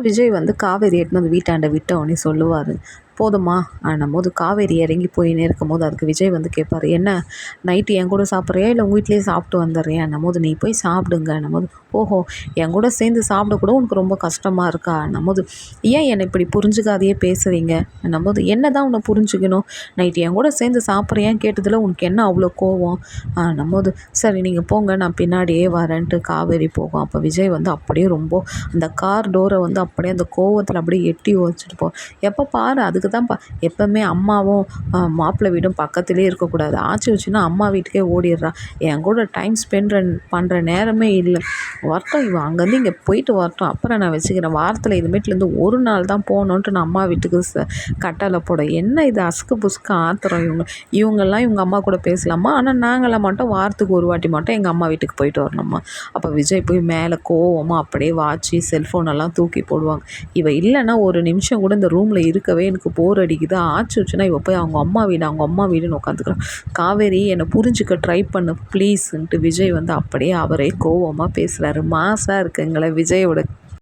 விஜய் வந்து காவேரி எடுத்துன்னு வந்து வீட்டாண்ட விட்ட உடனே சொல்லுவார். போதுமா? ஆனும் போது காவேரி இறங்கி போயின்னு இருக்கும் போது அதுக்கு விஜய் வந்து கேட்பார் என்ன நைட்டு என் கூட சாப்பிட்றியா? இல்லை உங்கள் வீட்லேயே சாப்பிட்டு வந்துடுறியா? போது நீ போய் சாப்பிடுங்க போது ஓஹோ என் கூட சேர்ந்து சாப்பிட கூட உனக்கு ரொம்ப கஷ்டமாக இருக்கா? போது ஏன் என்னை இப்படி புரிஞ்சுக்காதையே பேசுகிறீங்க போது என்ன தான் உன்னை புரிஞ்சுக்கணும் நைட்டு என் கூட சேர்ந்து சாப்பிட்றியான்னு கேட்டதில் உனக்கு என்ன அவ்வளோ கோவம்? போது சரி நீங்கள் போங்க நான் பின்னாடியே வரேன்ட்டு காவேரி போகும். அப்போ விஜய் வந்து அப்படியே ரொம்ப அந்த கார் டோரை வந்து அப்படியே அந்த கோவத்தில் அப்படியே எட்டி வச்சுட்டு போ எப்போ பாரு அதுக்கு அதுக்கு தான்ப்பா எப்போவுமே அம்மாவும் மாப்பிள்ளை வீடும் பக்கத்துலேயே இருக்கக்கூடாது. ஆச்சு வச்சுன்னா அம்மா வீட்டுக்கே ஓடிடுறா. என் கூட டைம் ஸ்பெண்ட் பண்ணுற நேரமே இல்லை. வரட்டும் இவன் அங்கேருந்து இங்கே போயிட்டு வரட்டும். அப்புறம் நான் வச்சுக்கிறேன். வாரத்தில் இதுமேட்லேருந்து ஒரு நாள் தான் போகணுன்ட்டு நான் அம்மா வீட்டுக்கு ச கட்டளை போட. என்ன இது அசுக்கு புசுக்கு ஆத்திரம் இவங்க? இவங்கெல்லாம் இவங்க அம்மா கூட பேசலாமா? ஆனால் நாங்களாம் மட்டும் வாரத்துக்கு ஒரு வாட்டி மட்டும் எங்கள் அம்மா வீட்டுக்கு போயிட்டு வரணுமா? அப்போ விஜய் போய் மேலே கோவமாக அப்படியே வாட்சி செல்ஃபோனெல்லாம் தூக்கி போடுவாங்க. இவ இல்லைன்னா ஒரு நிமிஷம் கூட இந்த ரூமில் இருக்கவே எனக்கு போர் அடிக்குது. ஆச்சு வச்சுன்னா இவ போய் அவங்க அம்மா வீடு அவங்க அம்மா வீடுன்னு உட்காந்துக்கிறான் காவேரி என்னை புரிஞ்சுக்க ட்ரை பண்ணு ப்ளீஸ்ன்ட்டு விஜய் வந்து அப்படியே அவரே கோவமாக பேசுகிறாரு மாசாக எங்களை விஜயோட